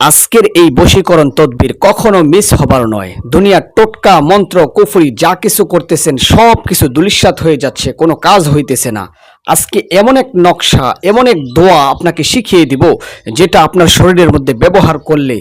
আজকের এই বশীকরণ তদবির কখনো মিস হবার নয়। দুনিয়ার টোটকা, মন্ত্র, কুফরি যা কিছু করতেছেন সব কিছু দুলিশ্বাত হয়ে যাচ্ছে, কোনো কাজ হইতেছে না। আজকে এমন এক নকশা, এমন এক দোয়া আপনাকে শিখিয়ে দিব, যেটা আপনার শরীরের মধ্যে ব্যবহার করলে,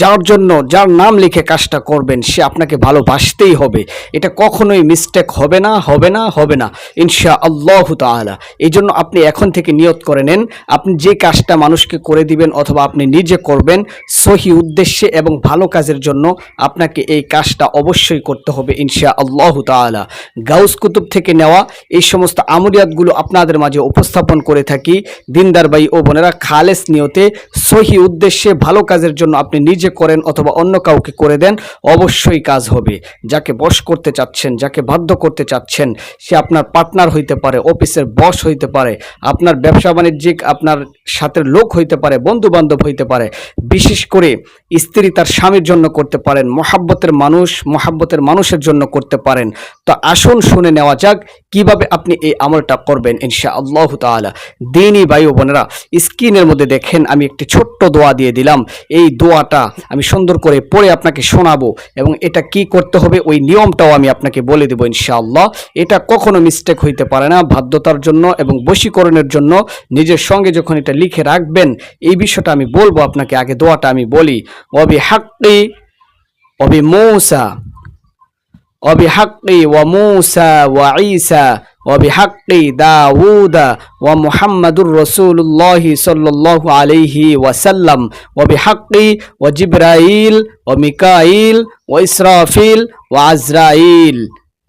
যার জন্য, যার নাম লিখে কাজটা করবেন, সে আপনাকে ভালোবাসতেই হবে। এটা কখনোই মিস্টেক হবে না হবে না হবে না ইনশা আল্লাহ তাআলা। এই জন্য আপনি এখন থেকে নিয়ত করে নেন, আপনি যে কাজটা মানুষকে করে দিবেন অথবা আপনি নিজে করবেন, সহি উদ্দেশ্যে এবং ভালো কাজের জন্য আপনাকে এই কাজটা অবশ্যই করতে হবে ইনশা আল্লাহ তাআলা। গাউস কুতুব থেকে নেওয়া, এই সমস্ত আমলিয়াতগুলো আপনাদের মাঝে উপস্থাপন করে থাকি। দিনদার ভাই ও বোনেরা, খালেস নিয়তে সহি উদ্দেশ্যে ভালো কাজের জন্য আপনি নিজে করেন অথবা অন্য কাউকে করে দেন, অবশ্যই কাজ হবে। যাকে বশ করতে চাচ্ছেন, যাকে বাধ্য করতে চাচ্ছেন, সে আপনার পার্টনার হইতে পারে, অফিসের বস হইতে পারে, আপনার ব্যবসা বাণিজ্যিক, আপনার সাথে লোক হইতে পারে বন্ধু বান্ধব হইতে পারে, বিশেষ করে স্ত্রী তার স্বামীর জন্য করতে পারেন, মহাব্বতের মানুষ মহাব্বতের মানুষের জন্য করতে পারেন। তো আসুন শুনে নেওয়া যাক, কীভাবে আপনি এই আমলটা করবেন ইনশা আল্লাহ তালা দিনই ভাই বোনেরা, স্ক্রিনের মধ্যে দেখেন, আমি একটি ছোট্ট দোয়া দিয়ে দিলাম। এই দোয়াটা আমি সুন্দর করে পড়ে আপনাকে শোনাবো এবং এটা কি করতে হবে ওই নিয়মটাও আমি আপনাকে বলে দেবো ইনশাআল্লাহ। এটা কখনো মিস্টেক হইতে পারে না, বাধ্যতার জন্য এবং বশীকরণের জন্য। নিজের সঙ্গে যখন এটা লিখে রাখবেন, এই বিষয়টা আমি বলব আপনাকে, আগে দোয়াটা আমি বলি। অবি হাক্কি অবি মৌসা অবি হাক্কি ওয়া মৌসা ও আইসা وبحق داوود ومحمد رسول الله صلى الله عليه وسلم وبحق وجبرائيل وميكائيل وإسرافيل وعزرائيل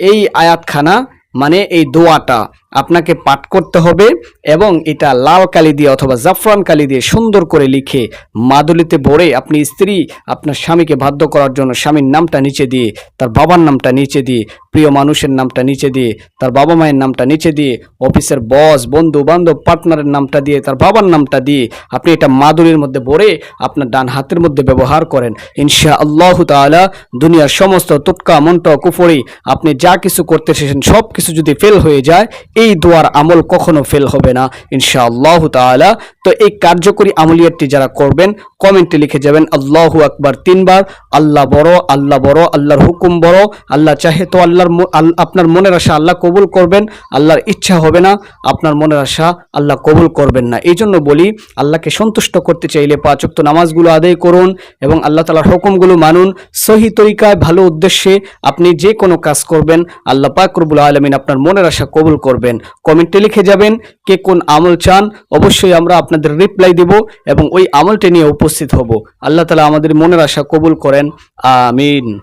এই আয়াতখানা মানে এই দোয়াটা আপনাকে পাঠ করতে হবে এবং এটা লাল কালি দিয়ে অথবা জাফরান কালি দিয়ে সুন্দর করে লিখে মাদুলিতে ভরে আপনি স্ত্রী, আপনার স্বামীকে বাধ্য করার জন্য স্বামীর নামটা নিচে দিয়ে, তার বাবার নামটা নিচে দিয়ে, প্রিয় মানুষের নামটা নিচে দিয়ে, তার বাবা মায়ের নামটা নিচে দিয়ে, অফিসের বস, বন্ধু, বান্ধব, পার্টনারের নামটা দিয়ে, তার বাবার নামটা দিয়ে আপনি এটা মাদুলির মধ্যে ভরে আপনার ডান হাতের মধ্যে ব্যবহার করেন। ইনশা আল্লাহ তাআলা দুনিয়ার সমস্ত তুটকা মন্ত্র কুফরি আপনি যা কিছু করতে এসেছেন সব কিছু যদি ফেল হয়ে যায় এই দোয়ার আমল কখনো ফেল হবে না ইনশা আল্লাহ তাআলা। তো এই কার্যকরী আমলিয়াতটি যারা করবেন, কমেন্টে লিখে যাবেন, আল্লাহু আকবার, তিনবার, আল্লাহ বড় আল্লাহ বড়, আল্লাহর হুকুম বড়, আল্লাহ চাহে তো আল্লাহর আপনার মনের আশা আল্লাহ কবুল করবেন, আল্লাহর ইচ্ছা হবে না, আপনার মনের আশা আল্লাহ কবুল করবেন না, এই জন্য বলি, আল্লাহকে সন্তুষ্ট করতে চাইলে পাঁচক্ত নামাজগুলো আদায় করুন এবং আল্লাহ তালার হুকুমগুলো মানুন। সহি তরিকায়, ভালো উদ্দেশ্যে আপনি যে কোনো কাজ করবেন, আল্লাহ পাক রব্বুল আলমিন আপনার মনের আশা কবুল করবেন। কমেন্টে লিখে যাবেন কে কোন আমল চান। অবশ্যই আমরা আপনাদের রিপ্লাই দেব এবং ওই আমলটি নিয়ে উপস্থিত হব। আল্লাহ তালা আমাদের মনের আশা কবুল করেন। আমিন।